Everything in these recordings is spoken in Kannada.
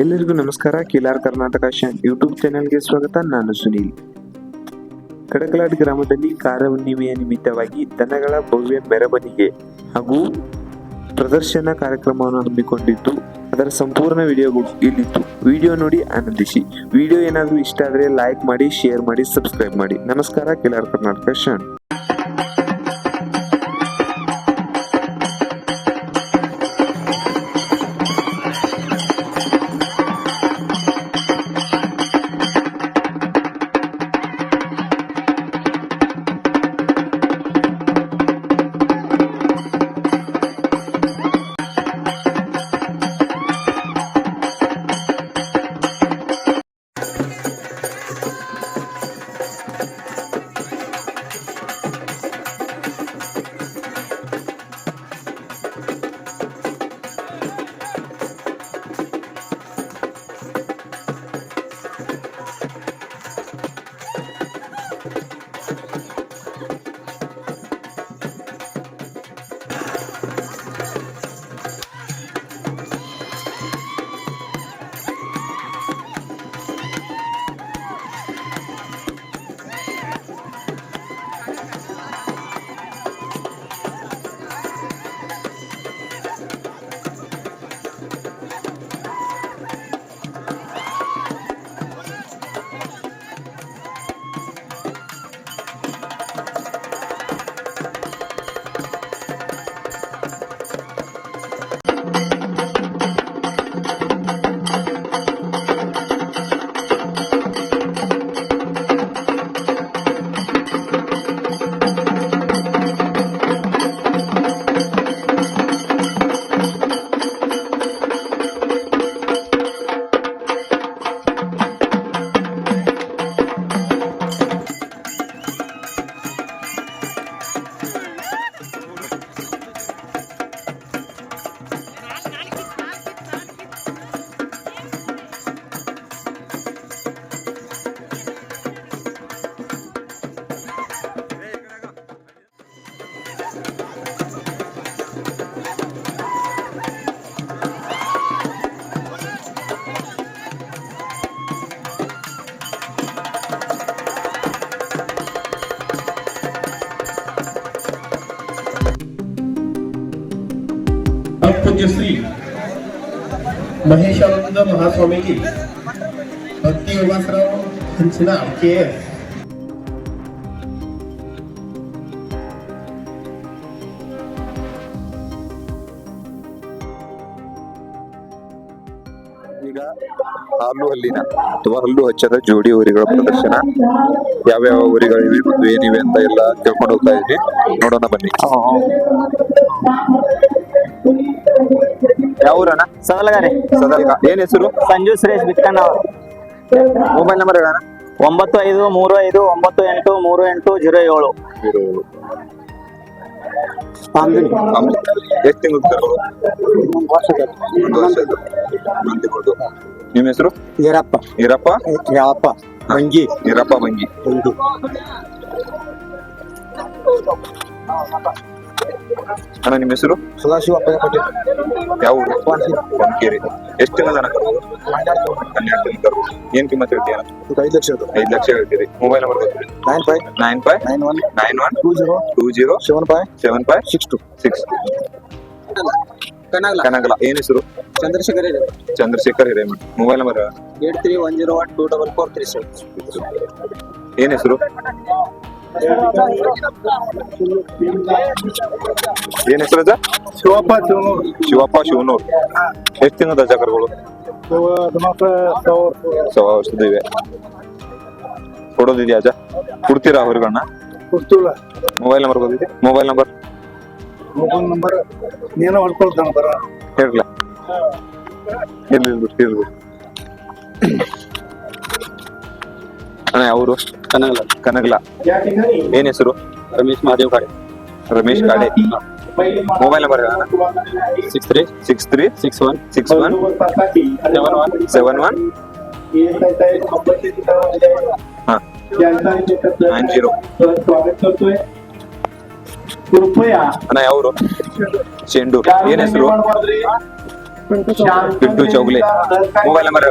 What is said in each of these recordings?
ಎಲ್ಲರಿಗೂ ನಮಸ್ಕಾರ. ಕಿಲಾರ್ ಕರ್ನಾಟಕ ಶಾನ್ ಯೂಟ್ಯೂಬ್ ಚಾನೆಲ್ಗೆ ಸ್ವಾಗತ. ನಾನು ಸುನೀಲ್. ಕಡಕಲಾಡ್ ಗ್ರಾಮದಲ್ಲಿ ಕಾರ ಹುಣ್ಣಿಮೆಯ ನಿಮಿತ್ತವಾಗಿ ದನಗಳ ಭವ್ಯ ಮೆರವಣಿಗೆ ಹಾಗೂ ಪ್ರದರ್ಶನ ಕಾರ್ಯಕ್ರಮವನ್ನು ಹಮ್ಮಿಕೊಂಡಿದ್ದು ಅದರ ಸಂಪೂರ್ಣ ವಿಡಿಯೋ ಇಲ್ಲಿತ್ತು. ವಿಡಿಯೋ ನೋಡಿ ಆನಂದಿಸಿ. ವಿಡಿಯೋ ಏನಾದರೂ ಇಷ್ಟ ಆದರೆ ಲೈಕ್ ಮಾಡಿ ಶೇರ್ ಮಾಡಿ ಸಬ್ಸ್ಕ್ರೈಬ್ ಮಾಡಿ. ನಮಸ್ಕಾರ ಕಿಲಾರ್ ಕರ್ನಾಟಕ ಶಾನ್ ಪೂಜ್ಯ ಶ್ರೀ ಮಹೇಶಾನಂದ ಮಹಾಸ್ವಾಮಿಗೆ ಭಕ್ತಿ ಯೋಗಾಸನವು ಹಂಚಿನ ಅಕ್ಕೆ ಈಗ ಹಾಲು ಹಲ್ಲಿನ ಅಥವಾ ಹಲ್ಲು ಹಚ್ಚದ ಜೋಡಿ ಊರಿಗಳ ಪ್ರದರ್ಶನ. ಯಾವ್ಯಾವ ಊರಿಗಳಿವೆ ಮತ್ತು ಏನಿವೆ ಅಂತ ಎಲ್ಲ ತಿಳ್ಕೊಂಡು ಹೋಗ್ತಾ ಇದ್ವಿ. ನೋಡೋಣ ಬನ್ನಿ. ಯಾವ ಊರಣ್ಣ ಸದಲಗಾರಿ ಸದಲ್ಗ ಏನ್ ಹೆಸರು? ಸಂಜು ಸುರೇಶ್ ಬಿಕ್ಕಣ್ಣ ಅವರು ಮೊಬೈಲ್ ನಂಬರ್ ಹೇಳೋಣ ಒಂಬತ್ತು ಐದು ಮೂರು ಐದು ಒಂಬತ್ತು ಎಂಟು ಮೂರು ಎಂಟು ಜೀರೋ ಏಳು. ಎಷ್ಟು ತಿಂಗಳು ಒಂದು. ಒಂದು. ನಿಮ್ಮ ಹೆಸರು? ಈರಪ್ಪ. ಈರಪ್ಪ? ಯಾವಪ್ಪ? ಮಂಗಿ. ಈರಪ್ಪ ಮಂಗಿ. ಅಣ್ಣ ನಿಮ್ಮ ಹೆಸರು? ಸದಾಶಿವಪ್ಪ ಯಾವ ಊರು? ಹೊನ್ಕೇರಿ ಎಷ್ಟು ಜನ ಜನ. ಕರ್ಬೋದು ಹನ್ನೆರಡು ಏನ್ ಕಿಮ್ಮತ್ ಹೇಳ್ತೀಯ ಐದು ಲಕ್ಷ ಐದು ಲಕ್ಷ ಹೇಳ್ತೀರಿ. Mobile number ಗೊತ್ತಿರಿ nine five nine five nine one nine one two zero two zero seven five seven five six two six Kanagala. ಏನ್ ಹೆಸರು? ಚಂದ್ರಶೇಖರ್ ಇದೆ. Chandrashekhar Hiremath mobile number eight three one zero one two double four three seven. ಏನ್ ಹೆಸರು? ಏನ್ ಹೆಸರು ಶಿವಪ್ಪ ಶಿವನೂರ್. ಶಿವಪ್ಪ ಶಿವನೂರ್. ಎಷ್ಟು ತಿಂಗಳ ಅಜ್ಜ ಕರುಗಳು ಸವ ವರ್ಷದ ಇವೆ. ಕೊಡೋದಿದ್ಯಾ ಅಜ್ಜ? ಕೊಡ್ತೀರಾ ಅವ್ರಿಗಣ್ಣ ಕುಸ್ತೂಲ ಮೊಬೈಲ್ ನಂಬರ್ ಬಂದಿದೆ ಮೊಬೈಲ್ ನಂಬರ್ ಮೊಬೈಲ್ ನಂಬರ್ ನೀನು ಹೊಡ್ಕೊಳ್ತಾನ ಬರ. ಹೇಳ್ಲ? ಇರ್ಲಿ ಇರ್ಲಿ ಬಿಡು, ಇರ್ಲಿ ಬಿಡು. ಅಣ್ಣ ಅವರು ಕನಗಲ ಕನಗಲ ಏನ್ ಹೆಸರು? Ramesh Mahadev Kade. Ramesh Kade. Mobile number six three six three six one six one seven one seven one nine zero ಅಣ್ಣ ಯಾವರು? ಚೆಂಡು. ಏನ್ ಹೆಸರು? Pintu Chougule mobile number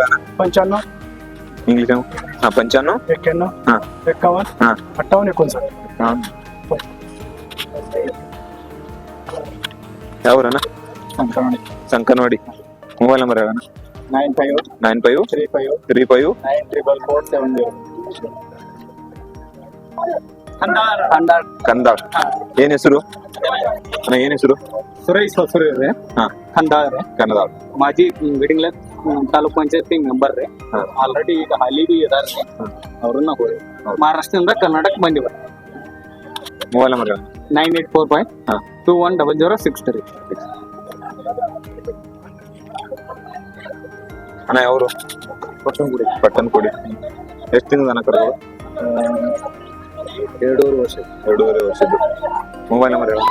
English ಹಾ ಪಂಚಾನು एक्क्याण्णव ಹಾ एक्कावन्न ಹಾ अठ्ठावन्न एकोणसाठ ಹಾ ಯಾವ್ರಣ್ಣ ಸಂಕನವಾಡಿ mobile number ಹೇಳಣ್ಣ nine five nine five three five three five nine triple four seven zero ಖಂಡಾಳ್ ಕಂದಾಳ್ ಏನ್ ಹೆಸರು ಅಣ್ಣ ಏನ್ ಹೆಸರು ಸುರೇಶ್ ಹೊಸೂರು ರೀ ಹಾ ಖಂಡಾಳ್ ರೀ ಕನ್ನದಾಳ್ ಮಾಜಿ ಬಿಡಿಂಗ್ಲ ತಾಲೂಕ್ ಪಂಚಾಯತಿ ಮೆಂಬರ್ ರೀ. ಆಲ್ರೆಡಿ ಈಗ ಹಾಲಿ ಬಿ ಇದಾರ ಅವ್ರನ್ನ ಹೋಗಿ ಮಹಾರಾಷ್ಟ್ರದಿಂದ Karnataka ಬಂದಿವ. Mobile number nine eight four five two one double zero six three ಅಣ್ಣ ಕೊಡಿ ಪಟ್ಟನ್ ಕೊಡಿ. ಎಷ್ಟು ತಿಂಗಳ ದನ ಕರೆದು ಎರಡೂವರೆ ವರ್ಷ. ಎರಡೂವರೆ ವರ್ಷದ್ದು. ಮೊಬೈಲ್ ನಂಬರ್ ಹೇಳ.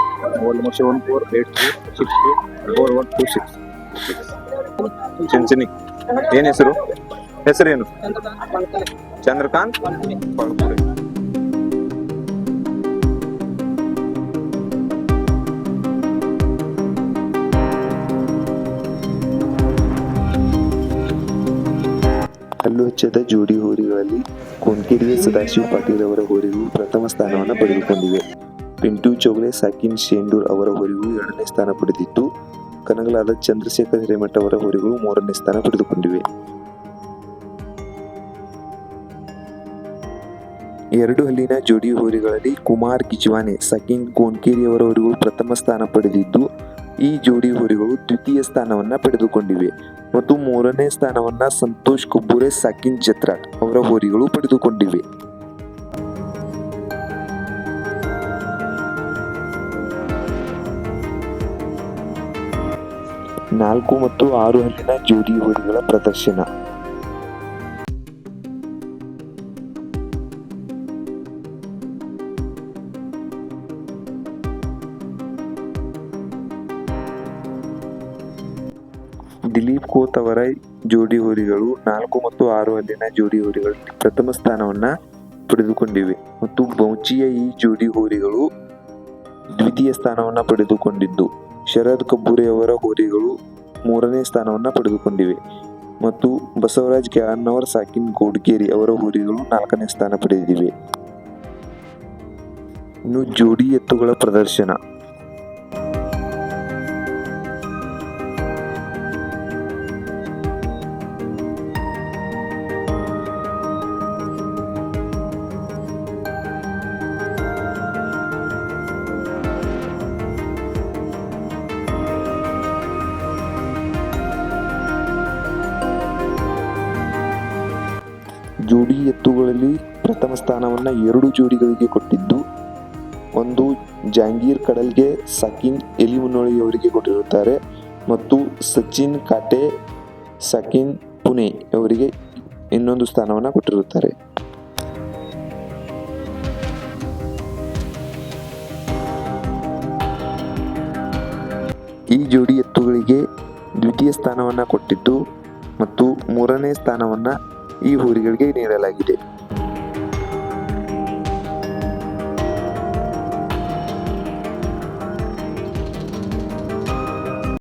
Mobile number seven four eight three six two four one two six ಚಿಂಚಿನಿ ಏನ್ ಹೆಸರು? ಹೆಸರೇನು? ಚಂದ್ರಕಾಂತ್? ಪಳ್ಪುರಿ. ಹಲ್ಲು ಹಚ್ಚದ ಜೋಡಿ ಹೋರಿಗಳಲ್ಲಿ ಕೊಂಕಿರಿಯ ಸದಾಶಿವ ಪಾಟೀಲ್ ಅವರ ಹೋರಿಗಳು ಪ್ರಥಮ ಸ್ಥಾನವನ್ನು ಪಡೆದುಕೊಂಡಿವೆ. ಪಿಂಟು ಚೌಗಲೆ, ಸಾಕಿನ್ ಶೇಂಡೂರ್ ಅವರ ಹೋರಿಗೂ ಎರಡನೇ ಸ್ಥಾನ ಪಡೆದಿದ್ದು ಕನಗಲಾದ ಚಂದ್ರಶೇಖರ್ ಹಿರೇಮಠ ಅವರ ಹೋರಿಗಳು ಮೂರನೇ ಸ್ಥಾನ ಪಡೆದುಕೊಂಡಿವೆ. ಎರಡು ಹಲ್ಲಿನ ಜೋಡಿ ಹೋರಿಗಳಲ್ಲಿ ಕುಮಾರ್ ಕಿಜ್ವಾನೆ, ಸಕಿನ್ ಗೋನ್ಕೇರಿ ಅವರ ಹೋರಿಗಳು ಪ್ರಥಮ ಸ್ಥಾನ ಪಡೆದಿದ್ದು, ಈ ಜೋಡಿ ಹೋರಿಗಳು ದ್ವಿತೀಯ ಸ್ಥಾನವನ್ನು ಪಡೆದುಕೊಂಡಿವೆ ಮತ್ತು ಮೂರನೇ ಸ್ಥಾನವನ್ನು ಸಂತೋಷ್ ಕುಬ್ಬುರೆ, ಸಕಿನ್ ಜತ್ರಾಟ್ ಅವರ ಹೋರಿಗಳು ಪಡೆದುಕೊಂಡಿವೆ. ನಾಲ್ಕು ಮತ್ತು ಆರು ಹಲ್ಲಿನ ಜೋಡಿ ಹೋರಿಗಳ ಪ್ರದರ್ಶನ. ದಿಲೀಪ್ ಕೋತ್ ಅವರ ಜೋಡಿ ಹೋರಿಗಳು ನಾಲ್ಕು ಮತ್ತು ಆರು ಹಲ್ಲಿನ ಜೋಡಿ ಹೋರಿಗಳಲ್ಲಿ ಪ್ರಥಮ ಸ್ಥಾನವನ್ನ ಪಡೆದುಕೊಂಡಿವೆ. ಮತ್ತು ಬೌಚಿಯ ಈ ಜೋಡಿ ಹೋರಿಗಳು ದ್ವಿತೀಯ ಸ್ಥಾನವನ್ನ ಪಡೆದುಕೊಂಡಿದ್ದು. ಶರದ್ ಕಬ್ಬೂರಿ ಅವರ ಹೋರಿಗಳು ಮೂರನೇ ಸ್ಥಾನವನ್ನು ಪಡೆದುಕೊಂಡಿವೆ. ಮತ್ತು ಬಸವರಾಜ್ ಕ್ಯಾನ್ನವರ್ ಸಾಕಿನ್ ಗೋಡ್ಗೇರಿ ಅವರ ಹೋರಿಗಳು ನಾಲ್ಕನೇ ಸ್ಥಾನ ಪಡೆದಿವೆ. ಇನ್ನು ಜೋಡಿ ಎತ್ತುಗಳ ಪ್ರದರ್ಶನ. ಎತ್ತುಗಳಲ್ಲಿ ಪ್ರಥಮ ಸ್ಥಾನವನ್ನು ಎರಡು ಜೋಡಿಗಳಿಗೆ ಕೊಟ್ಟಿದ್ದು, ಒಂದು ಜಾಂಗೀರ್ ಕಡಲ್ಗೆ, ಸಕಿನ್ ಎಲಿಮುನೋಳಿ ಅವರಿಗೆ ಕೊಟ್ಟಿರುತ್ತಾರೆ ಮತ್ತು ಸಚಿನ್ ಕಾಟೆ, ಸಕಿನ್ ಪುಣೆ ಅವರಿಗೆ ಇನ್ನೊಂದು ಸ್ಥಾನವನ್ನು ಕೊಟ್ಟಿರುತ್ತಾರೆ. ಈ ಜೋಡಿ ಎತ್ತುಗಳಿಗೆ ದ್ವಿತೀಯ ಸ್ಥಾನವನ್ನು ಕೊಟ್ಟಿದ್ದು ಮತ್ತು ಮೂರನೇ ಸ್ಥಾನವನ್ನು ಈ ಹೋರಿಗಳಿಗೆ ನೀಡಲಾಗಿದೆ.